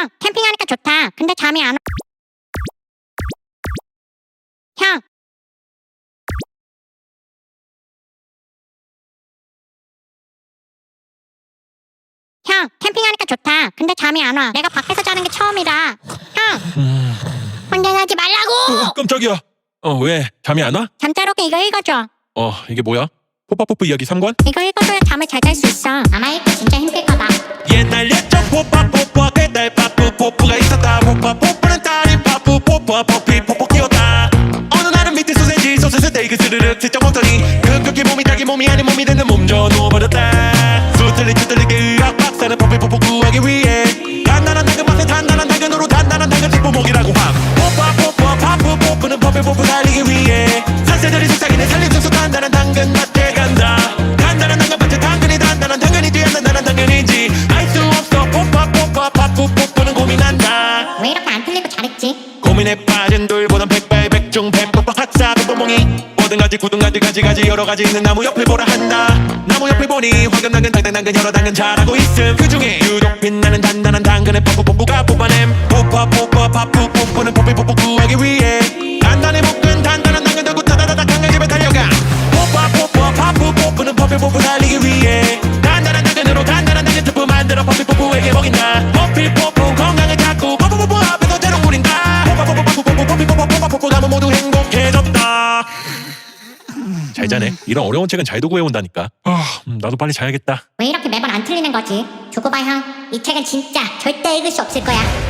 형, 캠핑하니까 좋다. 근데 잠이 안 와. 형. 형, 캠핑하니까 좋다. 근데 잠이 안 와. 내가 밖에서 자는 게 처음이라. 형, 혼자 자지 말라고! 어, 깜짝이야. 어, 왜? 잠이 안 와? 잠자로게 이거 읽어줘. 어, 이게 뭐야? 포파포프 이야기 3권? 이거 읽어줘야 잠을 잘 잘 수 있어. 아마 읽기 스 스테이크 스르륵 슬쩍 먹더니 급격히 몸이 자기 몸이 아닌 몸이 되는 몸져 누워버렸다. 수틀리 투틀리게 의학 박사는 포피 포포 구하기 위해 단단한 당근 맛에 단단한 당근으로 단단한 당근 뒷부목이라고 함. 포파 포프와 파프 포프는 포피 포프 살리기 위해 산새들이 속삭이는 살림 속속 단단한 당근 밭에 간다. 단단한 당근 밭에 당근이 단단한 당근이 뒤에 단단한 당근인지. 알 수 없어. 포파 포파 파프 포프는 고민한다. 왜 이렇게 안 틀리고 잘했지? 고민에 빠진 돌보단 백발백중 뱀뽀빠 학사 뭐든 가지 굳은 가지 가지 여러 가지 있는 나무 옆을 보라 한다 나무 옆을 보니 황금 당근 당근 당근 여러 당근 잘하고 있음 그 중에 유독 빛나는 단단한 당근의 뽀뽀뽀뽀가 뽑아냄 포파 포파 파프 포프는 포피 포포 구하기 위해 단단히 묶은 단단한 당근 들고 타다다닥 당근 집에 달려가 포파 포파 파프 포프는 포피 포프 살리기 위해 단단한 당근으로 단단한 당근 특프 만들어 포피 포프에게 먹인다 포피 포프 건강을 찾고 포포포포 앞에서 재롱 부린다 포파포포 파푸포포 포피포포 포파포포 가면 모두 행복해졌다 잘 자네 이런 어려운 책은 잘도 구해온다니까 아 음, 나도 빨리 자야겠다 왜 이렇게 매번 안 틀리는 거지? 두고 봐 형. 이 책은 진짜 절대 읽을 수 없을 거야.